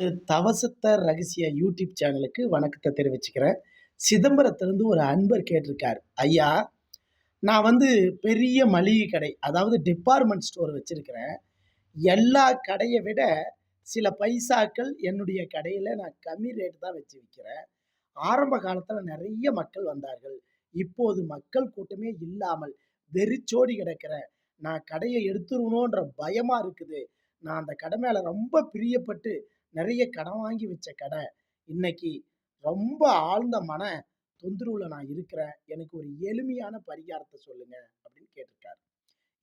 தவசத்த ரகசிய யூடியூப் சேனலுக்கு வணக்கத்தை தெரிவிச்சுக்கிறேன். சிதம்பரத்திலேருந்து ஒரு அன்பர் கேட்டிருக்கார் ஐயா, நான் வந்து பெரிய மளிகை கடை, அதாவது டிபார்ட்மெண்ட் ஸ்டோர் வச்சுருக்கிறேன் எல்லா கடையை விட சில பைசாக்கள் என்னுடைய கடையில் நான் கம்மி ரேட்டு தான் வச்சு விற்கிறேன் ஆரம்ப காலத்தில் நிறைய மக்கள் வந்தார்கள். இப்போது மக்கள் கூட்டமே இல்லாமல் வெறிச்சோடி கிடக்கிறேன். நான் கடையை எடுத்துருவனோன்ற பயமாக இருக்குது. நான் அந்த கடை மேலே ரொம்ப பிரியப்பட்டு நிறைய கடன் வாங்கி வச்ச கடை. இன்னைக்கு ரொம்ப ஆழ்ந்த மன தொந்தரவுல நான் இருக்கிறேன். எனக்கு ஒரு எளிமையான பரிகாரத்தை சொல்லுங்க அப்படின்னு கேட்டிருக்காரு.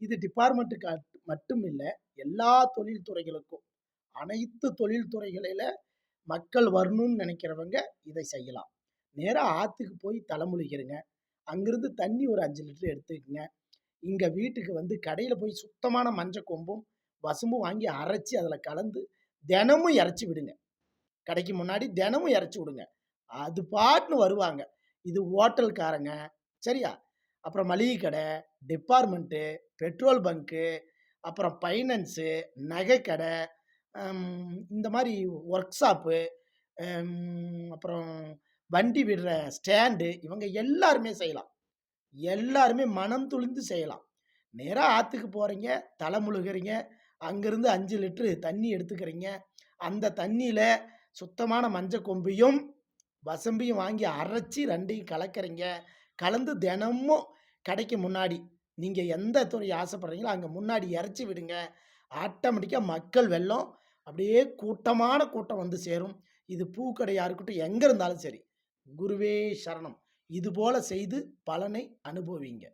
இது டிபார்ட்மெண்ட்டுக்கு மட்டும் இல்லை எல்லா தொழில் துறைகளுக்கும். அனைத்து தொழில்துறைகளில மக்கள் வரணும்னு நினைக்கிறவங்க இதை செய்யலாம். நேராக ஆற்றுக்கு போய் தல முழுகிருங்க. அங்கிருந்து தண்ணி ஒரு அஞ்சு லிட்டர் எடுத்துக்கங்க. இங்கே வீட்டுக்கு வந்து கடையில் போய் சுத்தமான மஞ்சள் கொம்பும், பசும்பு வாங்கி அரைச்சி அதில் கலந்து தினமும் இறச்சி விடுங்க. கடைக்கு முன்னாடி தினமும் இறச்சி விடுங்க. அது பாட்டுன்னு வருவாங்க. இது ஹோட்டல்காரங்க, சரியா? அப்புறம் மளிகை கடை, டிபார்ட்மெண்ட்டு, பெட்ரோல் பங்க்கு, அப்புறம் ஃபைனான்ஸு, நகை கடை, இந்த மாதிரி ஒர்க் ஷாப்பு, அப்புறம் வண்டி விடுற ஸ்டாண்டு இவங்க எல்லாருமே செய்யலாம். எல்லாருமே மனம் துளிந்து செய்யலாம். நேராக ஆற்றுக்கு போகிறீங்க தலை முழுகுறீங்க. அங்கிருந்து அஞ்சு லிட்டரு தண்ணி எடுத்துக்கிறீங்க. அந்த தண்ணியில் சுத்தமான மஞ்சள் கொம்பையும், வசம்பியும் வாங்கி அரைச்சி ரெண்டையும் கலக்கிறீங்க கலந்து தினமும் கடைக்கு முன்னாடி, நீங்கள் எந்த துறை ஆசைப்படுறீங்களோ அங்கே முன்னாடி இறச்சி விடுங்க. ஆட்டோமேட்டிக்காக மக்கள் வெள்ளம் அப்படியே கூட்டமான கூட்டம் வந்து சேரும். இது பூக்கடையாக இருக்கட்டும், எங்கே இருந்தாலும் சரி. குருவே சரணம். இதுபோல செய்து பலனை அனுபவிங்க.